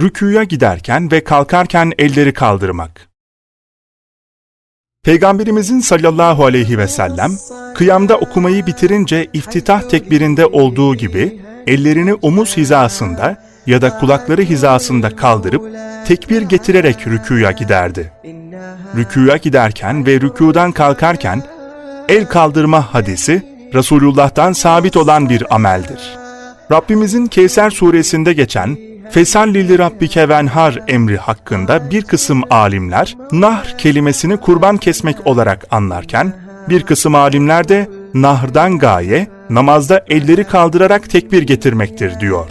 rüküya giderken ve kalkarken elleri kaldırmak. Peygamberimizin sallallahu aleyhi ve sellem, kıyamda okumayı bitirince iftitah tekbirinde olduğu gibi, ellerini omuz hizasında ya da kulakları hizasında kaldırıp, tekbir getirerek rüküya giderdi. Rüküya giderken ve rükûdan kalkarken, el kaldırma hadisi, Resulullah'tan sabit olan bir ameldir. Rabbimizin Kevser suresinde geçen Fesallili Rabbike venhar emri hakkında bir kısım alimler nahr kelimesini kurban kesmek olarak anlarken bir kısım alimler de nahrdan gaye namazda elleri kaldırarak tekbir getirmektir diyor.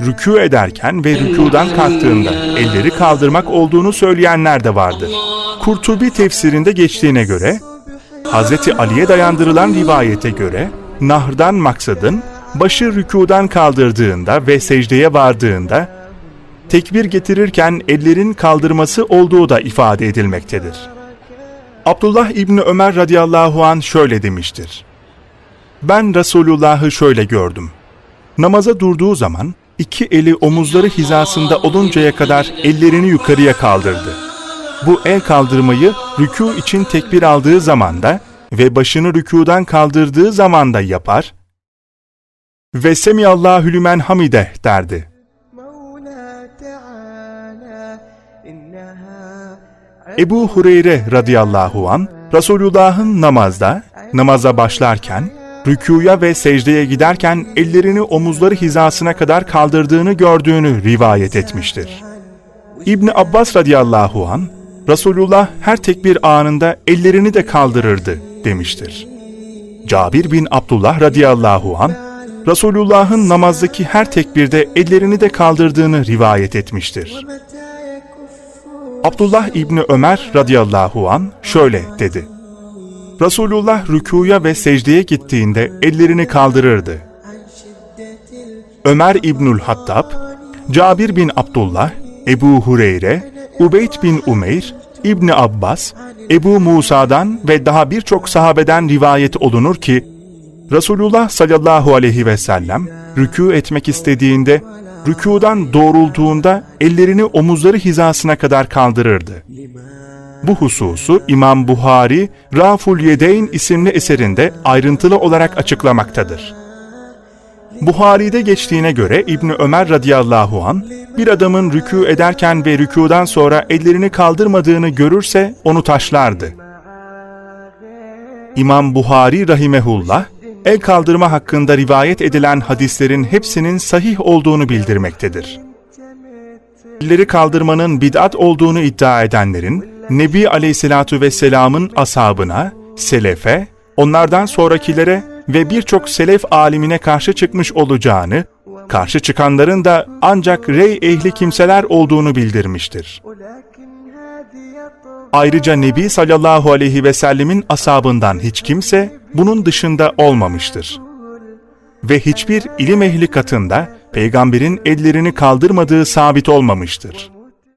Rükû ederken ve rükûdan kalktığında elleri kaldırmak olduğunu söyleyenler de vardır. Kurtubi tefsirinde geçtiğine göre Hz. Ali'ye dayandırılan rivayete göre nahrdan maksadın başı rükudan kaldırdığında ve secdeye vardığında tekbir getirirken ellerin kaldırması olduğu da ifade edilmektedir. Abdullah İbni Ömer radıyallahu an şöyle demiştir. Ben Resulullah'ı şöyle gördüm. Namaza durduğu zaman iki eli omuzları hizasında oluncaya kadar ellerini yukarıya kaldırdı. Bu el kaldırmayı rükû için tekbir aldığı zamanda ve başını rükûdan kaldırdığı zamanda yapar ve Semiyallahu lümen hamide derdi. Ebu Hureyre radıyallahu an Resulullah'ın namazda, namaza başlarken, rükuya ve secdeye giderken ellerini omuzları hizasına kadar kaldırdığını gördüğünü rivayet etmiştir. İbni Abbas radıyallahu an Resulullah her tekbir anında ellerini de kaldırırdı demiştir. Cabir bin Abdullah radıyallahu an Resulullah'ın namazdaki her tekbirde ellerini de kaldırdığını rivayet etmiştir. Abdullah İbni Ömer radıyallahu an şöyle dedi. Resulullah rükuya ve secdeye gittiğinde ellerini kaldırırdı. Ömer İbnül Hattab, Cabir bin Abdullah, Ebu Hureyre, Ubeyd bin Umeyr, İbni Abbas, Ebu Musa'dan ve daha birçok sahabeden rivayet olunur ki, Resulullah sallallahu aleyhi ve sellem rükû etmek istediğinde rükûdan doğrulduğunda ellerini omuzları hizasına kadar kaldırırdı. Bu hususu İmam Buhari, Raful Yedeyn isimli eserinde ayrıntılı olarak açıklamaktadır. Buhari'de geçtiğine göre İbni Ömer radıyallahu an bir adamın rükû ederken ve rükûdan sonra ellerini kaldırmadığını görürse onu taşlardı. İmam Buhari rahimehullah el kaldırma hakkında rivayet edilen hadislerin hepsinin sahih olduğunu bildirmektedir. Elleri kaldırmanın bid'at olduğunu iddia edenlerin Nebi Aleyhisselatu Vesselam'ın ashabına, selefe, onlardan sonrakilere ve birçok selef alimine karşı çıkmış olacağını, karşı çıkanların da ancak rey ehli kimseler olduğunu bildirmiştir. Ayrıca Nebi sallallahu aleyhi ve sellemin asabından hiç kimse bunun dışında olmamıştır. Ve hiçbir ilim ehli katında peygamberin ellerini kaldırmadığı sabit olmamıştır.